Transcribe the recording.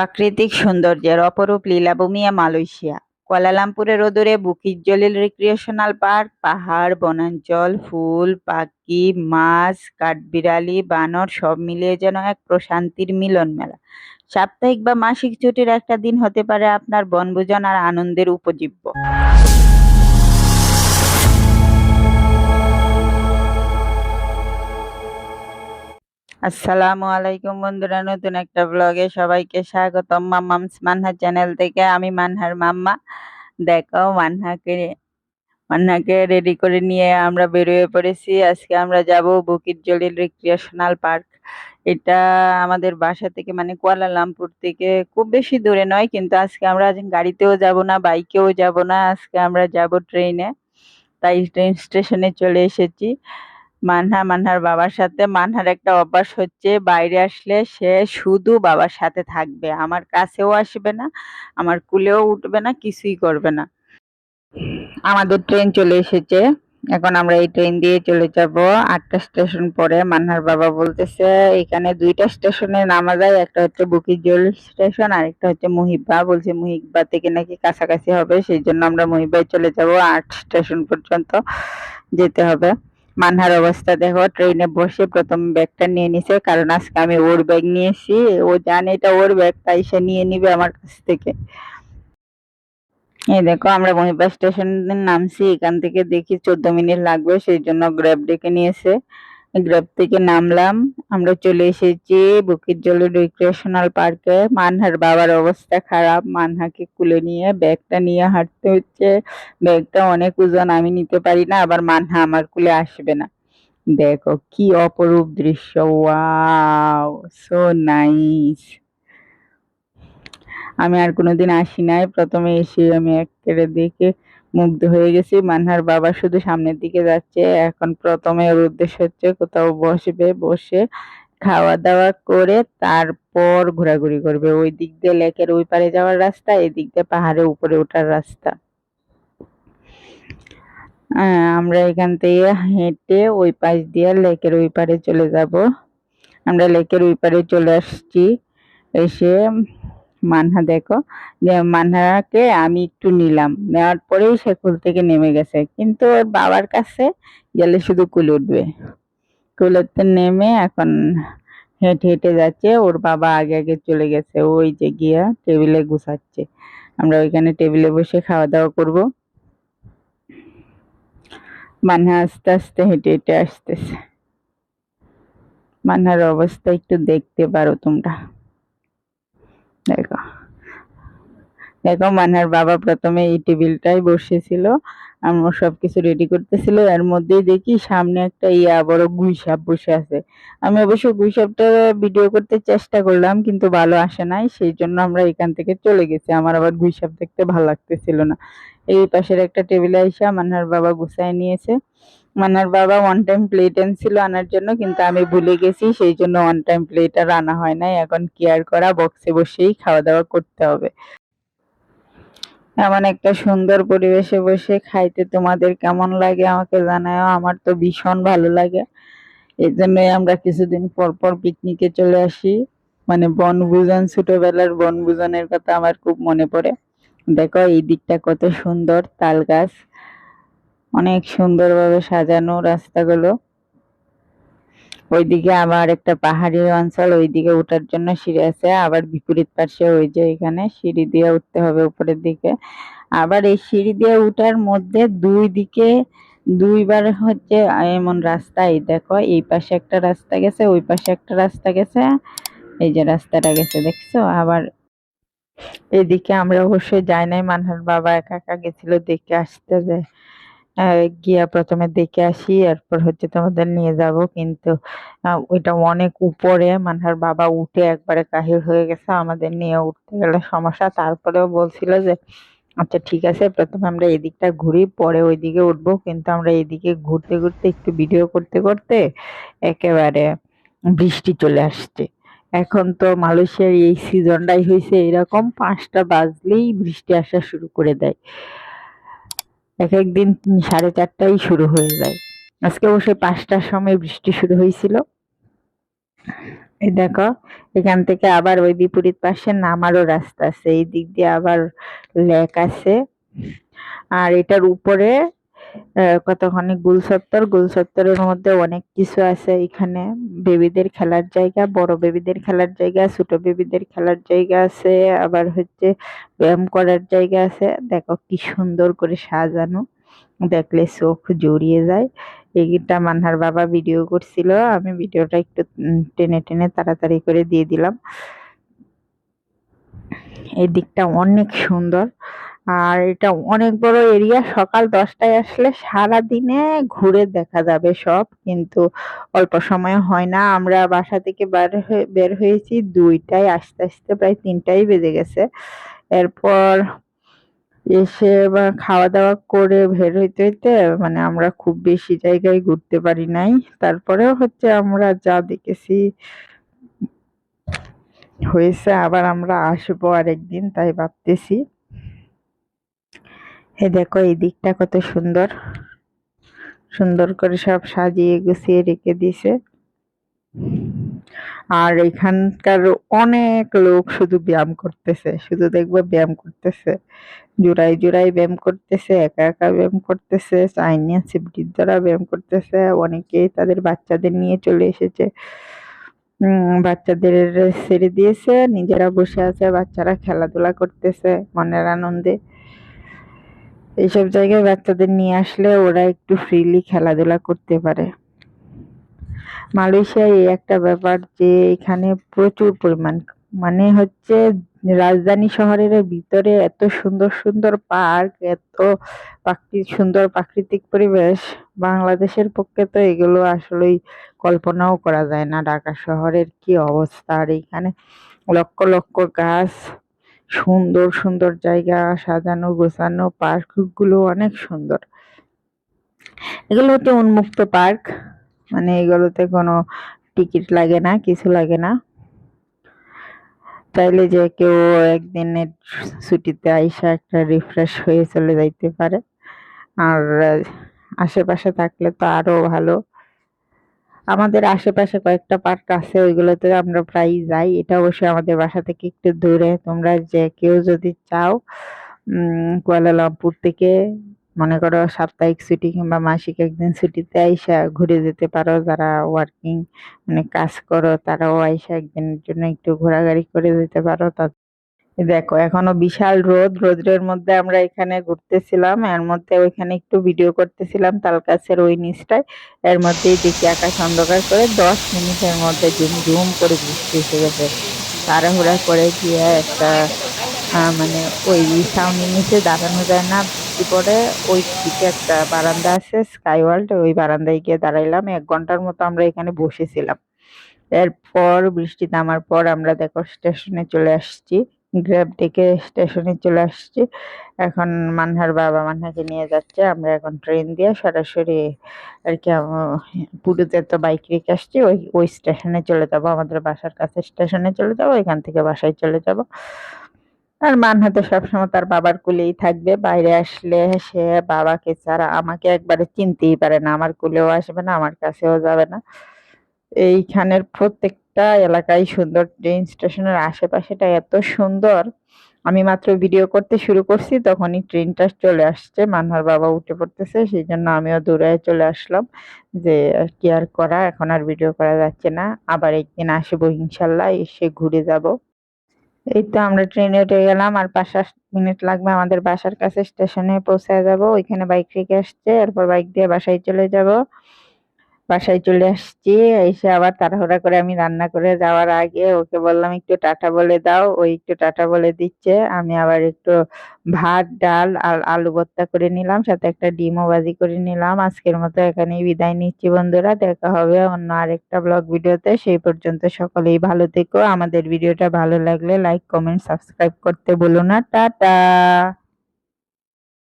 প্রাকৃতিক সৌন্দর্যের অপরূপ লীলাভূমিয়া মালয়েশিয়া। কোয়ালালামপুরের ওদরে বুকির জলিল রিক্রিয়েশনাল পার্ক পাহাড়, বনাঞ্চল, ফুল, পাখি, মাছ, কাঠবিড়ালি, বানর, সব মিলিয়ে যেন এক প্রশান্তির মিলন মেলা সাপ্তাহিক বা মাসিক ছুটির একটা দিন হতে পারে আপনার বনভোজন আর আনন্দের উপজীব্য। আসসালামু আলাইকুম বন্ধুরা, নতুন একটা ব্লগে সবাইকে স্বাগতম। মাম্মামস মানহা চ্যানেল থেকে আমি মানহার মাম্মা। দেখো, মানহাকে মান্নাকে রেডি করে নিয়ে আমরা বেরিয়ে পড়েছি। আজকে আমরা যাব বুকিট জলিল রিক্রিয়েশনাল পার্ক এটা আমাদের বাসা থেকে মানে কুয়ালালামপুর থেকে খুব বেশি দূরে নয়, কিন্তু আজকে আমরা গাড়িতেও যাব না বাইকেও যাব না। আজকে আমরা যাব ট্রেনে তাই ট্রেন স্টেশনে চলে এসেছি। মানহা, মানহার বাবার সাথে। মানহার একটা অভ্যাস হচ্ছে, বাইরে আসলে সে শুধু বাবার সাথে থাকবে। আমার কাছেও আসবে না, আমার কুলেও উঠবে না, কিছুই করবে না। আমাদের ট্রেন চলে এসেছে। এখন আমরা এই ট্রেন দিয়ে চলে যাব। আটটা স্টেশন পরে মান্নার বাবা বলতেছে, এখানে দুইটা স্টেশনে নামা যায়, একটা হচ্ছে বুকিজল স্টেশন আর একটা হচ্ছে মুহিব্বা। বলছে, মুহিব্বা থেকে নাকি কাছাকাছি হবে, সেই জন্য আমরা মুহিব্বায় চলে যাব। আট স্টেশন পর্যন্ত যেতে হবে। মানহার অবস্থা দেখো ট্রেনে বসে প্রথম ব্যাগটা নিয়ে নিছে, কারণ আজকে আমি ওর ব্যাগ নিয়েছি, ও জানে এটা ওর ব্যাগ তাই সে নিয়ে নিবে আমার কাছ থেকে। এই দেখো, আমরা মহিপা স্টেশন নামছি, এখান থেকে দেখি চোদ্দ মিনিট লাগবে, সেই জন্য গ্র্যাব ডেকে নিয়েছে। গ্র্যাব থেকে নামলাম। আমরা চলে এসেছি বুকির জলে রিক্রিয়েশনাল পার্কে মানহার বাবার অবস্থা খারাপ। মানহাকে কুলে নিয়ে ব্যাগটা নিয়ে হাঁটতে হচ্ছে। ব্যাগটা অনেক ওজন, আমি নিতে পারি না, আবার মানহা আমার কুলে আসবে না। দেখো কি অপরূপ দৃশ্য, ওয়াও সো নাইস আমি আর কোনোদিন আসি নাই। প্রথমে এসে আমি একেবারে দেখে মুগ্ধ হয়ে গেছি। মানহার বাবা শুধু সামনের দিকে যাচ্ছে। এখন প্রথমে ওর উদ্দেশ্য হচ্ছে কোথাও বসবে, বসে খাওয়া দাওয়া করে তারপর ঘোরাঘুরি করবে। ওই দিক দিয়ে লেকের ওই পারে যাওয়ার রাস্তা, এই দিক দিয়ে পাহাড়ের উপরে ওঠার রাস্তা। আমরা এখান থেকে হেঁটে ওই পাশ দিয়ে লেকের ওই পারে চলে যাব। আমরা লেকের ওই পারে চলে আসছি। এসে মানহা দেখো। মানহাকে আমি একটু নিলাম। নেওয়ার পরেই সে কুল থেকে নেমে গেছে। কিন্তু ওর বাবার কাছে গেলে শুধু কুল উঠবে। কুলোতে নেমে এখন হেঁটে হেঁটে যাচ্ছে। ওর বাবা আগে আগে চলে গেছে। ওই যে গিয়া টেবিলে গুছাচ্ছে। আমরা ওইখানে টেবিলে বসে খাওয়া দাওয়া করব। মানহা আস্তে আস্তে হেঁটে হেঁটে আসতেছে। মানহার অবস্থা একটু দেখতে পারো তোমরা। দেখো। দেখো, মানহার বাবা প্রথমে এই টেবিলটাই বসেছিল আমরা সবকিছু রেডি করতেছিল। এর মধ্যেই দেখি সামনে একটা ইয়া বড় গুইসাপ বসে আছে। আমি অবশ্য গুইসাপটা ভিডিও করতে চেষ্টা করলাম, কিন্তু ভালো আসে নাই। সেই জন্য আমরা এখান থেকে চলে গেছি। আমার আবার গুইসাপ দেখতে ভালো লাগতেছিল না। এই পাশের একটা টেবিলে আইসা মানহার বাবা গুছাই নিয়েছে। মানার বাবা ওয়ান টাইম প্লেট এনেছিল আনার জন্য, কিন্তু আমি ভুলে গেছি, সেই জন্য ওয়ান টাইম প্লেট আর আনা হয় নাই। এখন কেয়ার করা বক্সে বসেই খাওয়া দাওয়া করতে হবে। এমন একটা সুন্দর পরিবেশে বসে খাইতে তোমাদের কেমন লাগে আমাকে জানাও আমার তো ভীষণ ভালো লাগে। এই জন্যই আমরা কিছুদিন পর পর পিকনিকে চলে আসি। মানে বনভোজন, ছোটবেলার বনভোজনের কথা আমার খুব মনে পড়ে। দেখো, এই দিকটা কত সুন্দর, তাল গাছ। অনেক সুন্দরভাবে সাজানো রাস্তাগুলো। ওইদিকে আবার একটা পাহাড়ি অঞ্চল, ওইদিকে ওঠার জন্য সিঁড়ি আছে। আবার বিপরীত পাশে ওই যে এখানে সিঁড়ি দিয়ে উঠতে হবে উপরের দিকে। আবার এই সিঁড়ি দিয়ে উঠার মধ্যে দুই দিকে দুইবার হচ্ছে এমন রাস্তা, এই দেখো, এই পাশে একটা রাস্তা গেছে, ওই পাশে একটা রাস্তা গেছে, এই যে রাস্তাটা গেছে, দেখছ? আবার এদিকে আমরা অবশ্যই যাই নাই, মানহার বাবা একা একা গেছিল দেখে আসতে যায় গিয়া প্রথমে দেখে আসি, এরপর হচ্ছে তোমাদের নিয়ে যাব। কিন্তু ওইটা অনেক উপরে, মানহার বাবা উঠে একবারে কাহিল হয়ে গেছে, আমাদের নিয়ে উঠতে গেলে সমস্যা। তারপরেও বলছিল যে আচ্ছা ঠিক আছে, প্রথমে আমরা এদিকটা ঘুরি, পরে ওইদিকে উঠবো। কিন্তু আমরা এদিকে ঘুরতে ঘুরতে একটু ভিডিও করতে করতে একেবারে বৃষ্টি চলে আসছে। এখন তো মালয়েশিয়ার এই সিজনটাই হয়েছে এরকম, পাঁচটা বাজলেই বৃষ্টি আসা শুরু করে দেয়। এক একদিন সাড়ে চারটাই শুরু হয়ে যায়। আজকে অবশ্যই পাঁচটার সময় বৃষ্টি শুরু হয়েছিল। এই দেখো, এখান থেকে আবার ওই বিপরীত পাশে নামারও রাস্তা আছে। এই দিক দিয়ে আবার লেক আছে। আর এটার উপরে কতখানি গুল চত্বর মধ্যে অনেক কিছু আছে এখানে। বেবিদের খেলার জায়গা, বড় বেবিদের খেলার জায়গা, ছোট বেবিদের খেলার জায়গা আছে, আবার হচ্ছে ব্যায়াম করার জায়গা আছে। দেখো কি সুন্দর করে সাজানো। দেখলে চোখ জড়িয়ে যায়। এইটা মানহার বাবা ভিডিও করছিল, আমি ভিডিওটা একটু টেনে টেনে তাড়াতাড়ি করে দিয়ে দিলাম। এই দিকটা অনেক সুন্দর। আর এটা অনেক বড় এরিয়া সকাল দশটায় আসলে সারা দিনে ঘুরে দেখা যাবে সব, কিন্তু অল্প সময় হয় না। আমরা বাসা থেকে বের হয়ে, বের হয়েছি দুইটায়, আসতে আসতে প্রায় তিনটাই বেজে গেছে। এরপর এসে খাওয়া দাওয়া করে বের হইতে হইতে মানে আমরা খুব বেশি জায়গায় ঘুরতে পারি নাই। তারপরেও হচ্ছে আমরা যা দেখেছি হয়েছে, আবার আমরা আসব আরেকদিন, তাই ভাবতেছি। এ দেখো, এই দিকটা কত সুন্দর। সুন্দর করে সব সাজিয়ে গুছিয়ে রেখে দিছে আর এখানকার অনেক লোক শুধু ব্যায়াম করতেছে, শুধু দেখবে ব্যায়াম করতেছে। জোড়ায় জোড়ায় ব্যায়াম করতেছে, একা একা ব্যায়াম করতেছে, চাইনিজ বৃদ্ধরা ব্যায়াম করতেছে, অনেকেই তাদের বাচ্চাদের নিয়ে চলে এসেছে। বাচ্চাদের ছেড়ে দিয়েছে, নিজেরা বসে আছে, বাচ্চারা খেলাধুলা করতেছে মনের আনন্দে। এইসব জায়গায় বাচ্চাদের নিয়ে আসলে ওরা একটু ফ্রিলি খেলাধুলা করতে পারে। মালয়েশিয়ায় এই একটা ব্যাপার যে, এখানে প্রচুর পরিমাণ মানে হচ্ছে রাজধানী শহরের ভিতরে এত সুন্দর সুন্দর পার্ক, এত সুন্দর প্রাকৃতিক পরিবেশ, বাংলাদেশের পক্ষে তো এগুলো আসলেই কল্পনাও করা যায় না। ঢাকা শহরের কি অবস্থা? আর এখানে লক্ষ লক্ষ গাছ সুন্দর সুন্দর জায়গা, সাজানো, গোছানো, পার্কগুলো অনেক সুন্দর। এগুলো হচ্ছে উন্মুক্ত পার্ক মানে এগুলোতে কোনো টিকিট লাগে না, কিছু লাগে না। চাইলে যে কেউ একদিনের ছুটিতে আইসা একটা রিফ্রেশ হয়ে চলে যাইতে পারে। আর আশেপাশে থাকলে তো আরও ভালো। আমাদের আশেপাশে কয়েকটা পার্ক আছে, ওইগুলোতে আমরা প্রায়ই যাই। এটা অবশ্যই আমাদের বাসা থেকে একটু দূরে। তোমরা যে কেউ যদি চাও কুয়ালালামপুর থেকে মনে করো সাপ্তাহিক ছুটি কিংবা মাসিক একদিন ছুটিতে আইসা ঘুরে যেতে পারো। যারা ওয়ার্কিং মানে কাজ করো, তারাও আইসা একদিনের জন্য একটু ঘোরাঘুরি করে যেতে পারো। দেখো, এখনও বিশাল রোদ। রোদ্রের মধ্যে আমরা এখানে ঘুরতেছিলাম। এর মধ্যে ওইখানে একটু ভিডিও করতেছিলাম তালগাছের ওই নিচটায়। এর মধ্যেই দেখি আকাশ অন্ধকার করে দশ মিনিটের মধ্যে ঝুম করে বৃষ্টি এসে গেছে। তাড়াহুড়া করে গিয়ে একটা মানে ওই ছাউনির নিচে দাঁড়ানো যায় না। বৃষ্টি পড়ে, ওই দিকে একটা বারান্দা আছে স্কাই ওয়ার্ল্ড ওই বারান্দায় গিয়ে দাঁড়াইলাম। এক ঘণ্টার মতো আমরা এখানে বসেছিলাম। এরপর বৃষ্টি নামার পর আমরা দেখো স্টেশনে চলে আসছি। গ্র্যাব ডেকে স্টেশনে চলে আসছি। এখন মানহার বাবা মানহাকে নিয়ে যাচ্ছে। আমরা এখন ট্রেন দিয়ে সরাসরি আর কি পুরীতে তো বাইক রেখে আসছি। ওই ওই স্টেশনে চলে যাব। আমাদের বাসার কাছে স্টেশনে চলে যাব। এখান থেকে বাসায় চলে যাব। আর মানহাতে সবসময় তার বাবার কুলেই থাকবে। বাইরে আসলে সে বাবাকে ছাড়া আমাকে একবারে চিনতেই পারে না। আমার কুলেও আসবে না, আমার কাছেও যাবে না। এইখানের প্রত্যেকটা এলাকায় সুন্দর ট্রেন স্টেশনের আশেপাশেটা এত সুন্দর। আমি মাত্র ভিডিও করতে শুরু করছি, তখনই ট্রেনটা চলে আসছে। মানহার বাবা উঠে পড়তেছে, সেই জন্য আমিও দৌড়ায় চলে আসলাম যে, কি আর করা, এখন আর ভিডিও করা যাচ্ছে না। আবার একদিন আসব ইনশাল্লাহ, এসে ঘুরে যাব। এই তো আমরা ট্রেনে উঠে গেলাম, আর পাঁচ মিনিট লাগবে আমাদের বাসার কাছে স্টেশনে পৌঁছায় যাব। ওইখানে বাইক রেখে আসছে, এরপর বাইক দিয়ে বাসায় চলে যাব। বাসায় চলে আসছি, এসে আবার তাড়াহুড়া করে আমি রান্না করে যাওয়ার আগে ওকে বললাম, একটু টাটা বলে দাও। ও একটু টাটা বলে দিচ্ছে। আমি আবার একটু ভাত, ডাল আর আলু ভর্তা করে নিলাম, সাথে একটা ডিমও ভাজি করে নিলাম। আজকের মতো এখানেই বিদায় নিচ্ছি বন্ধুরা, দেখা হবে অন্য আরেকটা ব্লগ ভিডিওতে। সেই পর্যন্ত সকলেই ভালো থেকো। আমাদের ভিডিওটা ভালো লাগলে লাইক, কমেন্ট, সাবস্ক্রাইব করতে বলো না। টাটা!